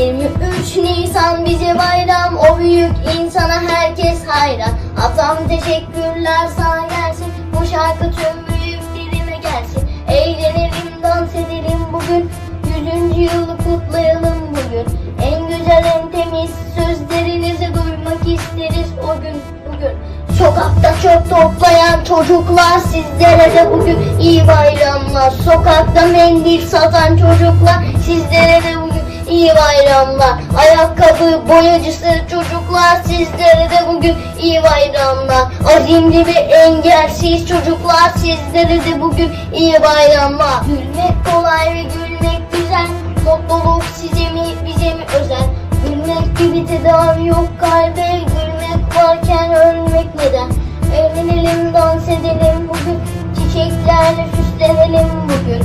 23 Nisan bize bayram O büyük insana herkes hayran. Atam teşekkürler sana gelsin Bu şarkı tüm büyüklerime gelsin. Eğlenelim dans edelim bugün Yüzüncü yılı kutlayalım bugün. En güzel en temiz sözlerinizi duymak isteriz o gün bugün. Sokakta çöp toplayan çocuklar sizlere de bugün iyi bayramlar. Sokakta mendil satan çocuklar sizlere de bugün iyi bayramlar. Ayakkabı boyacısı çocuklar sizlere de bugün iyi bayramlar. Azimli ve engelsiz çocuklar sizlere de bugün iyi bayramlar. Gülmek kolay ve gülmek güzel. Mutluluk size mi bize mi özel? Gülmek gibi tedavi yok kalbe. Gülmek varken ölmek neden? Eğlenelim dans edelim bugün. Çiçeklerle süslenelim bugün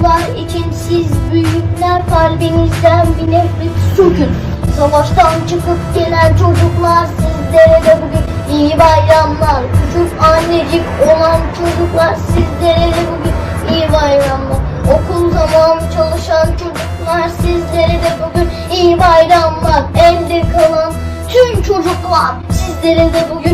Çocuklar için siz büyükler Kalbinizden bir nefret sökün. Savaştan çıkıp gelen çocuklar Sizlere de bugün iyi bayramlar. Küçük annecik olan çocuklar Sizlere de bugün iyi bayramlar. Okul zamanı çalışan çocuklar Sizlere de bugün iyi bayramlar. Elde kalan tüm çocuklar Sizlere de bugün